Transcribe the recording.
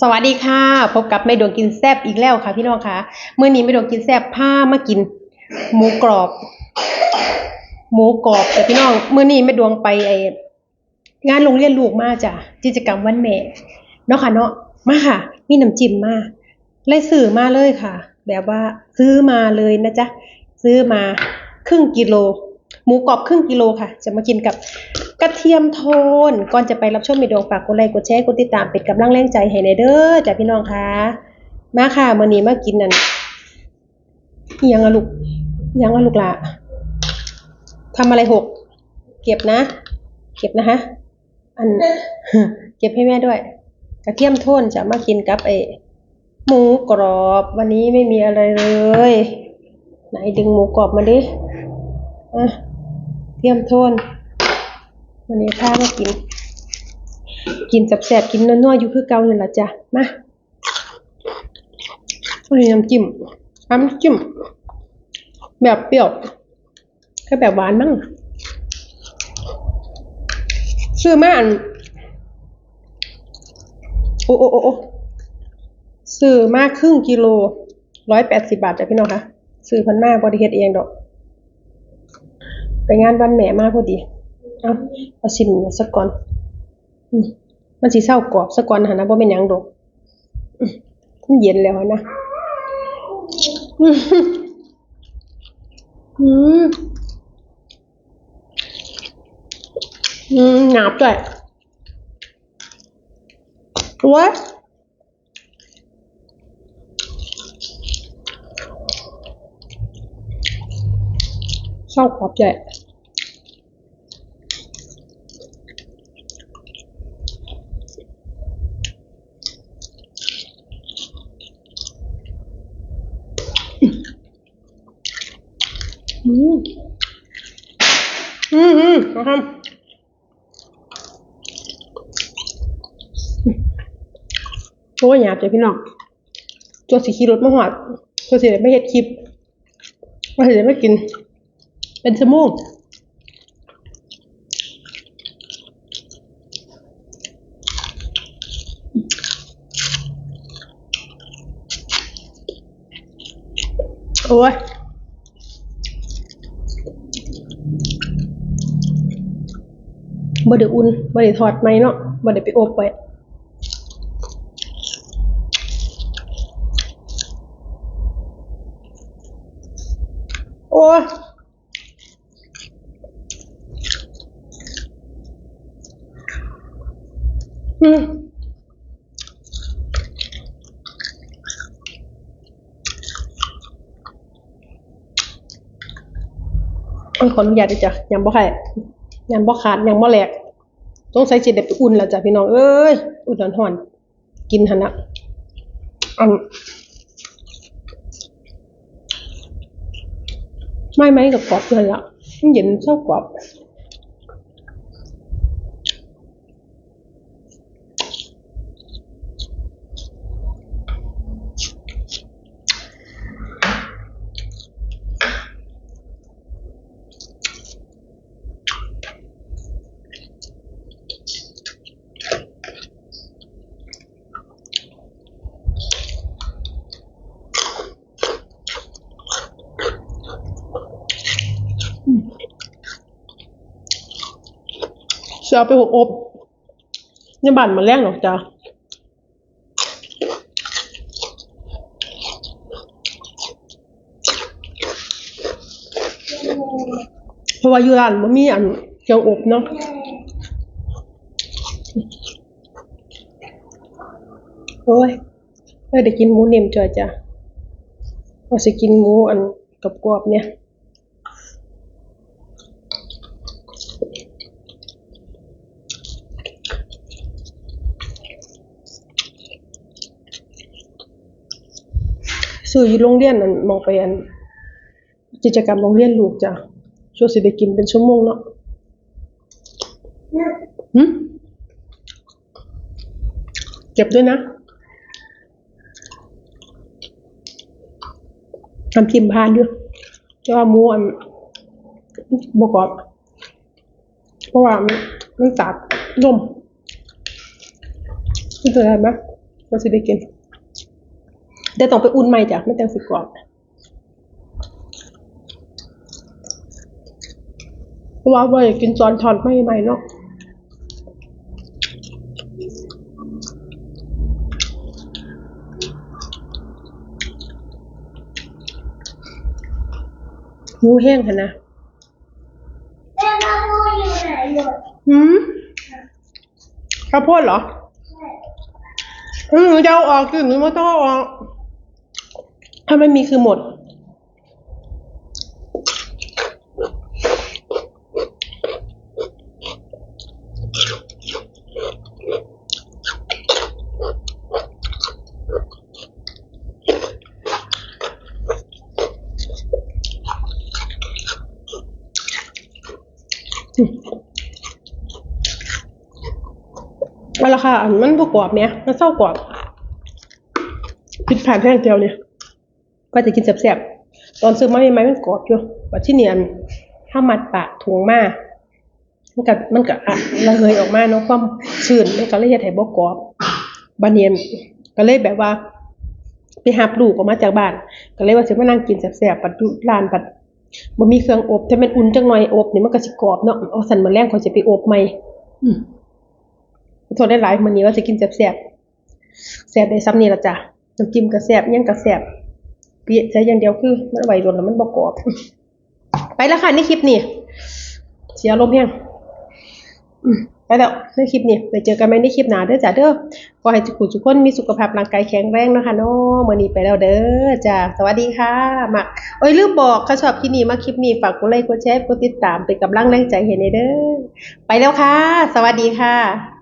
สวัสดีค่ะ พบกับแม่ดวงกินแซบอีกแล้วค่ะ พี่น้องค่ะเมื่อนี้แม่ดวงกินแซบพามากิน หมูกรอบ หมูกรอบแต่พี่น้องเมื่อนี้แม่ดวงไปไองานโรงเรียนลูกมาจ้ะกิจกรรมวันแม่เนาะค่ะเนาะมาค่ะ มีน้ำจิ้มมาเลยซื้อมาเลยค่ะ แบบว่าซื้อมาเลยนะจ๊ะซื้อมาครึ่งกิโล หมูกรอบครึ่งกิโลค่ะ จะมากินกับกระเทียมโทน ก่อนจะไปรับชมมีดวงฝากกดไลค์กดแชร์กดติดตามเป็นกำลังแรงใจให้ในเด้อจ้ะพี่น้องค่ะมาค่ะมื้อนี้มากินนั่นยังอะลูกยังอะลูกละทำอะไรหก เก็บนะ เก็บนะคะ อันเก็บให้แม่ด้วย กระเทียมโทนจะมากินกับไอ้หมูกรอบวันนี้ไม่มีอะไรเลย ไหนดึงหมูกรอบมาดิอะ เทียมโทนวันนี้พามากิน กินแสบๆกินนัวๆอยู่คือเก่านี่แหละจ้ะมาวันนี้น้ำจิ้มน้ำจิ้ม แบบเปรี้ยวแค่แบบหวานมั้งซื้อมาอันโอ้โอ้โอ้ซื้อมาครึ่งกิโลร้อยแปดสิบาทจ้ะพี่น้องคะซื้อพันมากบริเฮ็ดเองดอก ไปงานวันแม่มาพอดี เอาเอาชิมสักก่อนมันสิเศร้ากรอบสักก่อนหันนะบ่เป็นยังดอกมันเย็นแล้วนะอืมอืมอืมหนาบด้วยว้าเศร้ากรอบใหญ่ อืม อื มอืมมาทำโอ้ยหยาบใจพี่น้องตัวสีขี่รถมาหอดตัวสีไม่เห็ดคลิปว่าสีไม่กิน เป็นชั่วโมงโอ้ย บ่ได้อุ่นบ่ได้ทอดไหมเนาะบ่ได้ไปอบไว้โอ้ยอืมขออนุญาตด้วยจ้ะยังบ่ไข่ ยังบ่ขาดยังบ่แหลกต้องใส่จิตเด็ดไปอุ่นแล้วจ้ะพี่น้องเอ้ยอุ่นหอนๆกินหันละอันไม่ไหมกับกรอบเลยละมันเย็นเท่ากรอบ เสียเอาไปหกอบในบ้านมันแรงหรอกจ้ะเพราะว่าอยู่ร้านมันมีอันเครื่องอบเนาะโอ้ยเออได้กินหมูเนมจ้ะจ้ะเราสิกินหมูอันกับกรอบๆเนี่ย ซื้ออยู่โรงเรียนนั่นมองไปอัน กิจกรรมโรงเรียนลูกจ้ะช่วงสิได้กินเป็นชั่วโมงเนาะหึเก็บด้วยนะน้ำจิ้มพานอยู่แต่ว่าหมูอันบกรอบเพราะว่ามันมันตัดนมไม่เป็นไรไหมก็สิได้กิน เดี๋ยวต้องไปอุ่นใหม่จ้ะไม่ต้องสิกรอบเพราะว่าบ่อยากกินจอนทอดไม่ใหม่เนาะหมูแห้งค่ะนะแม่น้ำมูอยู่ไหนหมดหืมข้าวโพดเหรออืมจะเอาออกกินหรือไม่ต้องเอาออก ถ้าไม่มีคือหมดเอาละค่ะ มันประกรอบเนี่ยมันเศร้ากรอบพิดผ่านแท่งเดียวเนี่ย ก็จะกินแซ่บๆตอนซื้อมาใหม่ๆมันกรอบอยู่ว่าที่เนี่ยถ้ามัดปากถุงมามันก็มันก็อะระเหยออกมาเนาะความชื้นมันก็เลยเฮ็ดให้บ่กรอบบานเนียนก็เลยแบบว่า ไปหับลูกออกมาจากบ้าน ก็เลยว่าสิมานั่งกินแซ่บๆปัดอยู่ร้านปัดบ่มีเครื่องอบถ้ามันอุ่นจังหน่อยอบนี่มันก็สิกรอบเนาะเอาสั่นมื้อแรงเขาสิไปอบใหม่อืมขอโทษได้หลายๆมื้อนี้ว่าจะกินแซ่บๆแซ่บได้ซ้ำนี่ละจ้ะน้ำจิ้มก็แซ่บหยังก็แซ่บ เปียใจอย่างเดียวคือ มันไหวโดนแล้วมันบ่กรอบ ไปแล้วค่ะในคลิปนี้ เสียลมณ์แฮงไปแล้วในคลิปนี้ไปเจอกันใหม่ในคลิปหน้าเด้อจ้ะเด้อขอให้ทุกทุกคนมีสุขภาพร่างกายแข็งแรงนะคะเนาะมื้อนี้ไปแล้วเด้อจ้ะสวัสดีค่ะมาโอ้ยลืมบอกถ้าชอบคลิปนี้มาคลิปนี้ฝากกดไลค์กดแชร์กดติดตามเป็นกำลังแรงใจให้ในเด้อไปแล้วค่ะ สวัสดีค่ะ